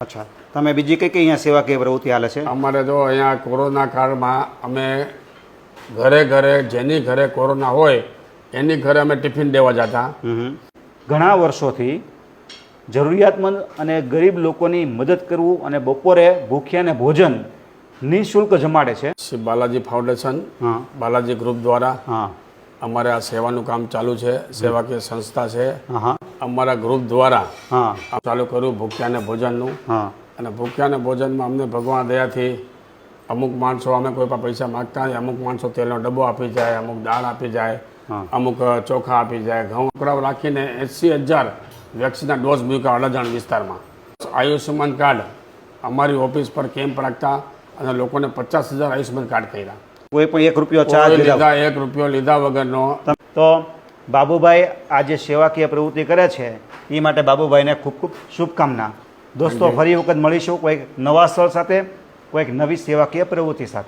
અચ્છા. તમે બીજી કઈ કઈ અહીંયા સેવા કે પ્રવૃત્તિ હાલે છે? અમારે જો અહીંયા કોરોના કાળમાં અમે ઘરે ઘરે જેની ઘરે કોરોના હોય એની ઘરે અમે ટિફિન દેવા જતા. ઘણા વર્ષોથી જરૂરિયાતમંદ અને ગરીબ લોકોની મદદ કરવું અને બપોરે ભૂખ્યાને ભોજન નિઃશુલ્ક જમાડે છે. શ્રી બાલાજી ફાઉન્ડેશન હા. બાલાજી ગ્રુપ દ્વારા હા. અમારે આ સેવાનું કામ ચાલુ છે. સેવાકીય સંસ્થા છે. હા. અમારા ગ્રુપ દ્વારા હા. ચાલુ કર્યું ભૂખ્યાને ભોજનનું. અને અને ભૂખ્યાને ભોજનમાં અમને ભગવાન દયાથી અમુક માણસો અમે કોઈ પણ પૈસા માગતા હોય અમુક માણસો તેલનો ડબ્બો આપી જાય અમુક દાળ આપી જાય અમુક ચોખા આપી જાય ઘઉં આંકડાઓ રાખીને એંસી હજાર વેક્સિનના ડોઝ મૂક્યા અડાજણ વિસ્તારમાં. આયુષ્યમાન કાર્ડ અમારી ઓફિસ પર કેમ્પ રાખતા અને લોકોને પચાસ હજાર આયુષ્યમાન કાર્ડ કર્યા. કોઈ પણ એક રૂપિયો ચાર્જ લીધા લીધા એક રૂપિયો લીધા વગરનો. તો બાબુભાઈ આ જે સેવાકીય પ્રવૃત્તિ કરે છે એ માટે બાબુભાઈને ખૂબ ખૂબ શુભકામના. દોસ્તો ફરી વખત મળીશું કોઈક નવા સ્થળ સાથે કોઈક નવી સેવાકીય પ્રવૃત્તિ સાથે.